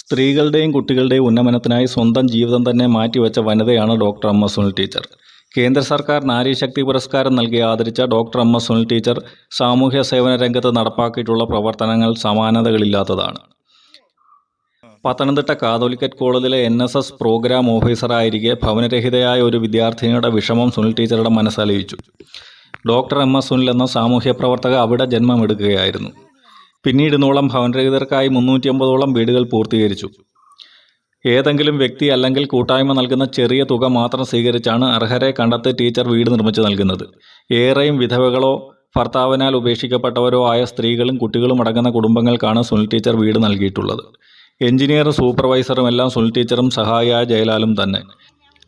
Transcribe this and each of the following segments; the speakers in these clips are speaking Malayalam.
സ്ത്രീകളുടെയും കുട്ടികളുടെയും ഉന്നമനത്തിനായി സ്വന്തം ജീവിതം തന്നെ മാറ്റിവെച്ച വനിതയാണ് ഡോക്ടർ എസ് സുനിൽ ടീച്ചർ. കേന്ദ്ര സർക്കാർ നാരീശക്തി പുരസ്കാരം നൽകി ആദരിച്ച ഡോക്ടർ എസ് സുനിൽ ടീച്ചർ സാമൂഹ്യ സേവന രംഗത്ത് നടപ്പാക്കിയിട്ടുള്ള പ്രവർത്തനങ്ങൾ സമാനതകളില്ലാത്തതാണ്. പത്തനംതിട്ട കാതോലിക്കറ്റ് കോളേജിലെ എൻ എസ് എസ് പ്രോഗ്രാം ഓഫീസറായിരിക്കെ ഭവനരഹിതയായ ഒരു വിദ്യാർത്ഥിനിയുടെ വിഷമം സുനിൽ ടീച്ചറുടെ മനസ്സലിയിച്ചു ഡോക്ടർ എം എസ് സുനിൽ എന്ന സാമൂഹ്യ പ്രവർത്തക അവിടെ ജന്മമെടുക്കുകയായിരുന്നു. പിന്നീട് നോളം ഭവനരഹിതർക്കായി മുന്നൂറ്റി അമ്പതോളം വീടുകൾ പൂർത്തീകരിച്ചു. ഏതെങ്കിലും വ്യക്തി അല്ലെങ്കിൽ കൂട്ടായ്മ നൽകുന്ന ചെറിയ തുക മാത്രം സ്വീകരിച്ചാണ് അർഹരെ കണ്ടെത്തി ടീച്ചർ വീട് നിർമ്മിച്ചു നൽകുന്നത്. ഏറെയും വിധവകളോ ഭർത്താവിനാൽ ഉപേക്ഷിക്കപ്പെട്ടവരോ ആയ സ്ത്രീകളും കുട്ടികളും അടങ്ങുന്ന കുടുംബങ്ങൾക്കാണ് സുനിൽ ടീച്ചർ വീട് നൽകിയിട്ടുള്ളത്. എഞ്ചിനീയറും സൂപ്പർവൈസറും എല്ലാം സുനിൽ ടീച്ചറും സഹായിയായ ജയലാലും തന്നെ.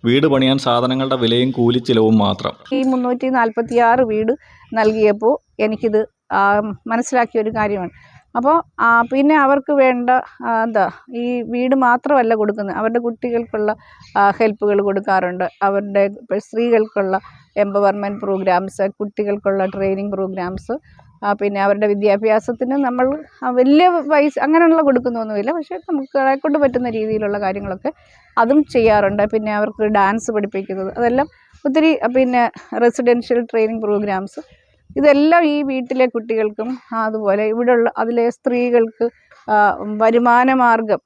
വീട് പണിയാൻ സാധനങ്ങളുടെ വിലയും കൂലിച്ചിലവും മാത്രം. ഈ മുന്നൂറ്റി നാൽപ്പത്തി ആറ് വീട് നൽകിയപ്പോൾ എനിക്കിത് മനസ്സിലാക്കിയ ഒരു കാര്യമാണ്. അപ്പോൾ പിന്നെ അവർക്ക് വേണ്ട എന്താ ഈ വീട് മാത്രമല്ല കൊടുക്കുന്നത്. അവരുടെ കുട്ടികൾക്കുള്ള ഹെൽപ്പുകൾ കൊടുക്കാറുണ്ട്. അവരുടെ സ്ത്രീകൾക്കുള്ള എംപവർമെന്റ് പ്രോഗ്രാംസ് കുട്ടികൾക്കുള്ള ട്രെയിനിങ് പ്രോഗ്രാംസ് പിന്നെ അവരുടെ വിദ്യാഭ്യാസത്തിന് നമ്മൾ വലിയ പൈസ അങ്ങനെയുള്ള കൊടുക്കുന്നൊന്നുമില്ല. പക്ഷേ നമുക്ക് കൊണ്ട് പറ്റുന്ന രീതിയിലുള്ള കാര്യങ്ങളൊക്കെ അതും ചെയ്യാറുണ്ട്. പിന്നെ അവർക്ക് ഡാൻസ് പഠിപ്പിക്കുന്നത് അതെല്ലാം ഒത്തിരി പിന്നെ റെസിഡൻഷ്യൽ ട്രെയിനിങ് പ്രോഗ്രാംസ് ഇതെല്ലാം ഈ വീട്ടിലെ കുട്ടികൾക്കും അതുപോലെ ഇവിടെയുള്ള അതിലെ സ്ത്രീകൾക്ക് വരുമാനമാർഗം വരുമാന മാർഗം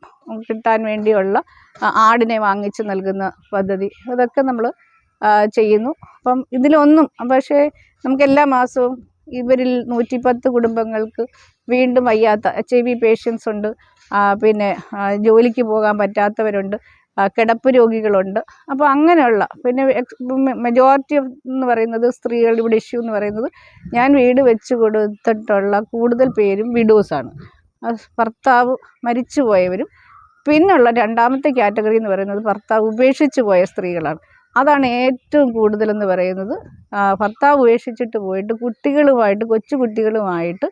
കിട്ടാൻ വേണ്ടിയുള്ള ആടിനെ വാങ്ങിച്ച് നൽകുന്ന പദ്ധതി. അതൊക്കെ നമ്മൾ ചെയ്യുന്നു. അപ്പം ഇതിലൊന്നും പക്ഷേ നമുക്ക് എല്ലാ മാസവും ഇവരിൽ നൂറ്റിപ്പത്ത് കുടുംബങ്ങൾക്ക് വീണ്ടും വയ്യാത്ത എച്ച് ഐ വി പേഷ്യൻസ് ഉണ്ട് പിന്നെ ജോലിക്ക് പോകാൻ പറ്റാത്തവരുണ്ട്. കിടപ്പ് രോഗികളുണ്ട്. അപ്പോൾ അങ്ങനെയുള്ള പിന്നെ മെജോറിറ്റി എന്ന് പറയുന്നത് സ്ത്രീകളുടെ ഇഷ്യൂ എന്ന് പറയുന്നത് ഞാൻ വീട് വെച്ച് കൊടുത്തിട്ടുള്ള കൂടുതൽ പേരും വിഡോസാണ് ഭർത്താവ് മരിച്ചു പോയവരും പിന്നുള്ള രണ്ടാമത്തെ കാറ്റഗറി എന്ന് പറയുന്നത് ഭർത്താവ് ഉപേക്ഷിച്ച് പോയ സ്ത്രീകളാണ്. അതാണ് ഏറ്റവും കൂടുതലെന്ന് പറയുന്നത്. ഭർത്താവ് ഉപേക്ഷിച്ചിട്ട് പോയിട്ട് കുട്ടികളുമായിട്ട് കൊച്ചു കുട്ടികളുമായിട്ട്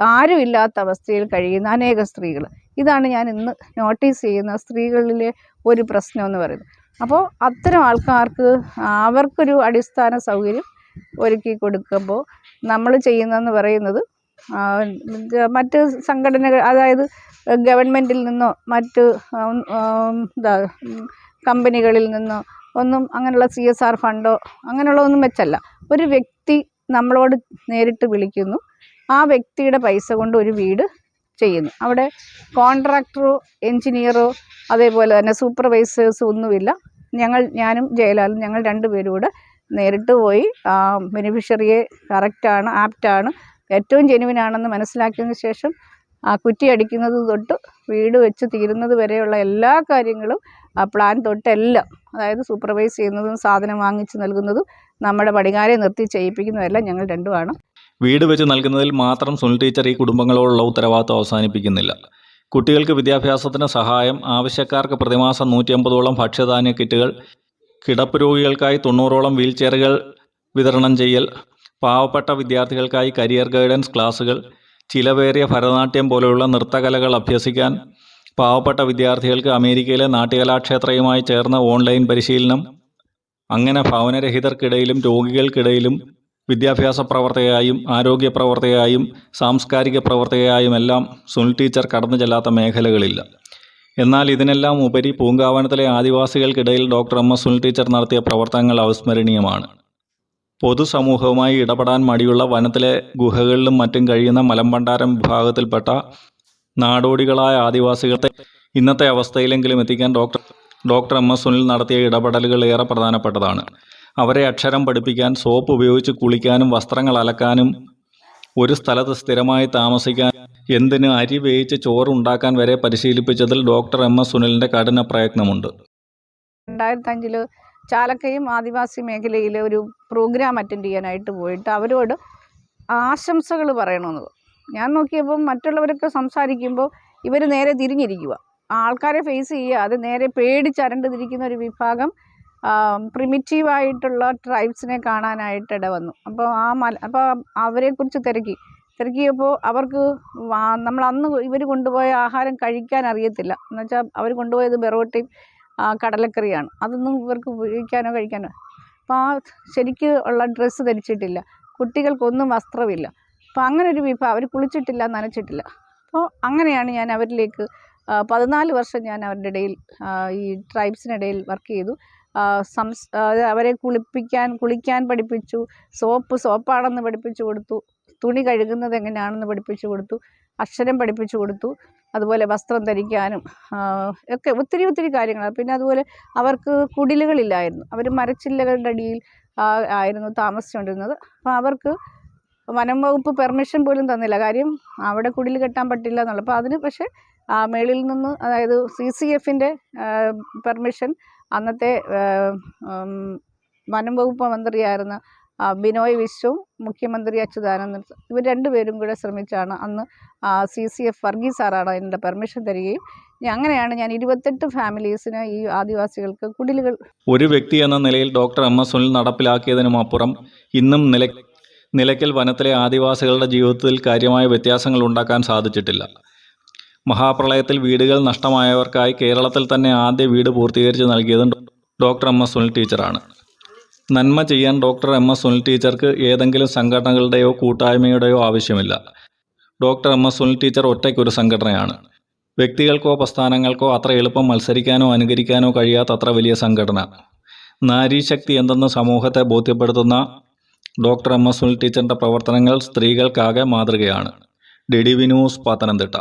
ആരുമില്ലാത്ത അവസ്ഥയിൽ കഴിയുന്ന അനേക സ്ത്രീകൾ. ഇതാണ് ഞാൻ ഇന്ന് നോട്ടീസ് ചെയ്യുന്ന സ്ത്രീകളിലെ ഒരു പ്രശ്നം എന്ന് പറയുന്നത്. അപ്പോൾ അത്തരം ആൾക്കാർക്ക് അവർക്കൊരു അടിസ്ഥാന സൗകര്യം ഒരുക്കി കൊടുക്കുമ്പോൾ നമ്മൾ ചെയ്യുന്നതെന്ന് പറയുന്നത് മറ്റ് സംഘടനകൾ അതായത് ഗവൺമെന്റിൽ നിന്നോ മറ്റ് എന്താ കമ്പനികളിൽ നിന്നോ ഒന്നും അങ്ങനെയുള്ള സി എസ് ആർ ഫണ്ടോ അങ്ങനെയുള്ള ഒന്നും വെച്ചല്ല. ഒരു വ്യക്തി നമ്മളോട് നേരിട്ട് വിളിക്കുന്നു. ആ വ്യക്തിയുടെ പൈസ കൊണ്ട് ഒരു വീട് ചെയ്യുന്നു. അവിടെ കോൺട്രാക്ടറോ എൻജിനീയറോ അതേപോലെ തന്നെ സൂപ്പർവൈസേഴ്സോ ഒന്നുമില്ല. ഞങ്ങൾ ഞാനും ജയലാലും ഞങ്ങൾ രണ്ടുപേരും കൂടെ നേരിട്ട് പോയി ബെനിഫിഷ്യറിയെ കറക്റ്റാണ് ആപ്റ്റാണ് ഏറ്റവും ജെനുവിനാണെന്ന് മനസ്സിലാക്കിയതിന് ശേഷം ആ കുറ്റി അടിക്കുന്നത് തൊട്ട് വീട് വെച്ച് തീരുന്നത് വരെയുള്ള എല്ലാ കാര്യങ്ങളും ആ പ്ലാൻ തൊട്ടെല്ലാം അതായത് സൂപ്പർവൈസ് ചെയ്യുന്നതും സാധനം വാങ്ങിച്ച് നൽകുന്നതും നമ്മുടെ പടികാരെ നിർത്തി ചെയ്യിപ്പിക്കുന്നതെല്ലാം ഞങ്ങൾ രണ്ടുമാണ്. വീട് വെച്ച് നൽകുന്നതിൽ മാത്രം സുനിൽ ടീച്ചർ ഈ കുടുംബങ്ങളോടുള്ള ഉത്തരവാദിത്വം അവസാനിപ്പിക്കുന്നില്ല. കുട്ടികൾക്ക് വിദ്യാഭ്യാസത്തിന് സഹായം ആവശ്യക്കാർക്ക് പ്രതിമാസം നൂറ്റിയമ്പതോളം ഭക്ഷ്യധാന്യ കിറ്റുകൾ കിടപ്പ് രോഗികൾക്കായി തൊണ്ണൂറോളം വീൽ ചെയറുകൾ വിതരണം ചെയ്യൽ പാവപ്പെട്ട വിദ്യാർത്ഥികൾക്കായി കരിയർ ഗൈഡൻസ് ക്ലാസുകൾ ചിലവേറിയ ഭരതനാട്യം പോലെയുള്ള നൃത്തകലകൾ അഭ്യസിക്കാൻ പാവപ്പെട്ട വിദ്യാർത്ഥികൾക്ക് അമേരിക്കയിലെ നാട്യകലാക്ഷേത്രയുമായി ചേർന്ന ഓൺലൈൻ പരിശീലനം അങ്ങനെ ഭവനരഹിതർക്കിടയിലും രോഗികൾക്കിടയിലും വിദ്യാഭ്യാസ പ്രവർത്തകയായും ആരോഗ്യ പ്രവർത്തകയായും സാംസ്കാരിക പ്രവർത്തകയായും എല്ലാം സുനിൽ ടീച്ചർ കടന്നു ചെല്ലാത്ത മേഖലകളില്ല. എന്നാൽ ഇതിനെല്ലാം ഉപരി പൂങ്കാവനത്തിലെ ആദിവാസികൾക്കിടയിൽ doctor M S Sunil teacher നടത്തിയ പ്രവർത്തനങ്ങൾ അവിസ്മരണീയമാണ്. പൊതുസമൂഹവുമായി ഇടപെടാൻ മടിയുള്ള വനത്തിലെ ഗുഹകളിലും മറ്റും കഴിയുന്ന മലമ്പണ്ടാരം വിഭാഗത്തിൽപ്പെട്ട നാടോടികളായ ആദിവാസികളെ ഇന്നത്തെ അവസ്ഥയിലെങ്കിലും എത്തിക്കാൻ doctor doctor M S Sunil നടത്തിയ ഇടപെടലുകൾ ഏറെ പ്രധാനപ്പെട്ടതാണ്. അവരെ അക്ഷരം പഠിപ്പിക്കാൻ സോപ്പ് ഉപയോഗിച്ച് കുളിക്കാനും വസ്ത്രങ്ങൾ അലക്കാനും ഒരു സ്ഥലത്ത് സ്ഥിരമായി താമസിക്കാൻ എന്തിന് അരി വേവിച്ച് ചോറുണ്ടാക്കാൻ വരെ പരിശീലിപ്പിച്ചതിൽ ഡോക്ടർ എം എസ് സുനിലിന്റെ കഠിന പ്രയത്നമുണ്ട്. രണ്ടായിരത്തഞ്ചിൽ ചാലക്കയും ആദിവാസി മേഖലയിൽ ഒരു പ്രോഗ്രാം അറ്റൻഡ് ചെയ്യാനായിട്ട് പോയിട്ട് അവരോട് ആശംസകൾ പറയണമെന്ന് ഞാൻ നോക്കിയപ്പോൾ മറ്റുള്ളവരൊക്കെ സംസാരിക്കുമ്പോൾ ഇവർ നേരെ തിരിഞ്ഞിരിക്കുക ആൾക്കാരെ ഫേസ് ചെയ്യുക അത് നേരെ പേടിച്ചരണ്ട് തിരിക്കുന്ന ഒരു വിഭാഗം പ്രിമിറ്റീവായിട്ടുള്ള ട്രൈബ്സിനെ കാണാനായിട്ട് ഇട വന്നു അപ്പോൾ ആ മല അപ്പോൾ അവരെക്കുറിച്ച് തിരക്കി. തിരക്കിയപ്പോൾ അവർക്ക് നമ്മൾ അന്ന് ഇവർ കൊണ്ടുപോയ ആഹാരം കഴിക്കാൻ അറിയത്തില്ല. എന്നുവെച്ചാൽ അവർ കൊണ്ടുപോയത് ബെറോട്ടയും കടലക്കറിയാണ്. അതൊന്നും ഇവർക്ക് ഉപയോഗിക്കാനോ കഴിക്കാനോ. അപ്പോൾ ആ ശരിക്ക് ഉള്ള ഡ്രസ്സ് ധരിച്ചിട്ടില്ല. കുട്ടികൾക്കൊന്നും വസ്ത്രമില്ല. അപ്പോൾ അങ്ങനെ ഒരു വിഭാഗം അവർ കുളിച്ചിട്ടില്ല നനച്ചിട്ടില്ല. അപ്പോൾ അങ്ങനെയാണ് ഞാൻ അവരിലേക്ക് പതിനാല് വർഷം ഞാൻ അവരുടെ ഇടയിൽ ഈ ട്രൈബ്സിനിടയിൽ വർക്ക് ചെയ്തു. സംസ് അവരെ കുളിപ്പിക്കാൻ കുളിക്കാൻ പഠിപ്പിച്ചു സോപ്പ് സോപ്പാണെന്ന് പഠിപ്പിച്ചു കൊടുത്തു തുണി കഴുകുന്നത് എങ്ങനെയാണെന്ന് പഠിപ്പിച്ചു കൊടുത്തു അക്ഷരം പഠിപ്പിച്ചു കൊടുത്തു അതുപോലെ വസ്ത്രം ധരിക്കാനും ഒക്കെ ഒത്തിരി ഒത്തിരി കാര്യങ്ങൾ പിന്നെ അതുപോലെ അവർക്ക് കുടിലുകളില്ലായിരുന്നു. അവർ മരച്ചില്ലകളുടെ അടിയിൽ ആയിരുന്നു താമസിച്ചുകൊണ്ടിരുന്നത്. അപ്പോൾ അവർക്ക് വനം വകുപ്പ് പെർമിഷൻ പോലും തന്നില്ല. കാര്യം അവിടെ കുടിൽ കെട്ടാൻ പറ്റില്ല എന്നുള്ളത് അപ്പോൾ അതിന് പക്ഷേ മേളിൽ നിന്ന് അതായത് സി സി എഫിന്റെ പെർമിഷൻ അന്നത്തെ വനം വകുപ്പ് മന്ത്രിയായിരുന്ന ബിനോയ് വിശ്വവും മുഖ്യമന്ത്രി അച്യുതാനന്ദൻ ഇവർ രണ്ടുപേരും കൂടെ ശ്രമിച്ചാണ് അന്ന് സി സി എഫ് വർഗീസ് സാറാണ് അതിന്റെ പെർമിഷൻ തരികയും. അങ്ങനെയാണ് ഞാൻ ഇരുപത്തെട്ട് ഫാമിലീസിന് ഈ ആദിവാസികൾക്ക് കുടിലുകൾ ഒരു വ്യക്തി എന്ന നിലയിൽ ഡോക്ടർ എം എസ് സുനിൽ നടപ്പിലാക്കിയതിനും അപ്പുറം ഇന്നും നില നിലയ്ക്കൽ വനത്തിലെ ആദിവാസികളുടെ ജീവിതത്തിൽ കാര്യമായ വ്യത്യാസങ്ങൾ ഉണ്ടാക്കാൻ സാധിച്ചിട്ടില്ല. മഹാപ്രളയത്തിൽ വീടുകൾ നഷ്ടമായവർക്കായി കേരളത്തിൽ തന്നെ ആദ്യ വീട് പൂർത്തീകരിച്ച് നൽകിയത് ഡോക്ടർ എം എസ് സുനിൽ ടീച്ചറാണ്. നന്മ ചെയ്യാൻ ഡോക്ടർ എം എസ് സുനിൽ ടീച്ചർക്ക് ഏതെങ്കിലും സംഘടനകളുടെയോ കൂട്ടായ്മയുടെയോ ആവശ്യമില്ല. Doctor M S Sunil teacher ഒറ്റയ്ക്കൊരു സംഘടനയാണ്. വ്യക്തികൾക്കോ പ്രസ്ഥാനങ്ങൾക്കോ അത്ര എളുപ്പം മത്സരിക്കാനോ അനുകരിക്കാനോ കഴിയാത്തത്ര വലിയ സംഘടന. നാരീശക്തി എന്തെന്ന് സമൂഹത്തെ ബോധ്യപ്പെടുത്തുന്ന ഡോക്ടർ എം എസ് സുനിൽ ടീച്ചറിന്റെ പ്രവർത്തനങ്ങൾ സ്ത്രീകൾക്കാകെ മാതൃകയാണ്. D D V news Pathanamthitta.